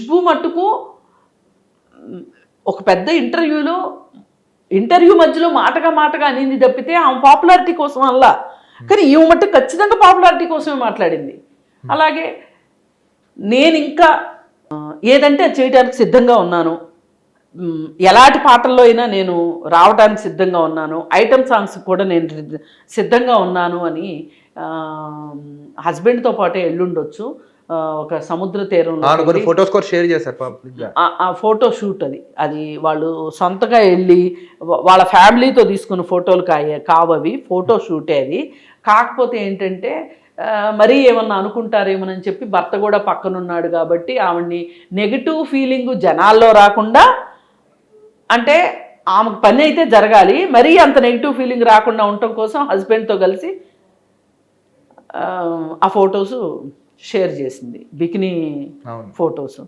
ఖుష్బు మట్టుకు ఒక పెద్ద ఇంటర్వ్యూలో ఇంటర్వ్యూ మధ్యలో మాటగా మాటగా అనింది తప్పితే ఆమె పాపులారిటీ కోసం అలా. కానీ ఈమె మట్టు ఖచ్చితంగా పాపులారిటీ కోసమే మాట్లాడింది. అలాగే నేను ఇంకా ఏదంటే చేయడానికి సిద్ధంగా ఉన్నాను. ఎలాంటి పాటల్లో అయినా నేను రావడానికి సిద్ధంగా ఉన్నాను. ఐటమ్ సాంగ్స్ కూడా నేను సిద్ధంగా ఉన్నాను అని హస్బెండ్తో పాటే ఎల్లుండొచ్చు ఒక సముద్ర తీరంలో ఫొటోస్ కూడా షేర్ చేశారు ఆ- ఫోటో షూట్ అది. అది వాళ్ళు సొంతగా వెళ్ళి వాళ్ళ ఫ్యామిలీతో తీసుకున్న ఫోటోలు కాయ కావవి ఫోటో షూటే అది. కాకపోతే ఏంటంటే మరీ ఏమన్నా అనుకుంటారేమోనని చెప్పి భర్త కూడా పక్కనున్నాడు కాబట్టి ఆవిడ్ని నెగిటివ్ ఫీలింగ్ జనాల్లో రాకుండా అంటే ఆమెకు పని అయితే జరగాలి మరీ అంత నెగిటివ్ ఫీలింగ్ రాకుండా ఉండటం కోసం హస్బెండ్తో కలిసి ఆ ఫొటోస్ షేర్ చేసింది. Bikini photos.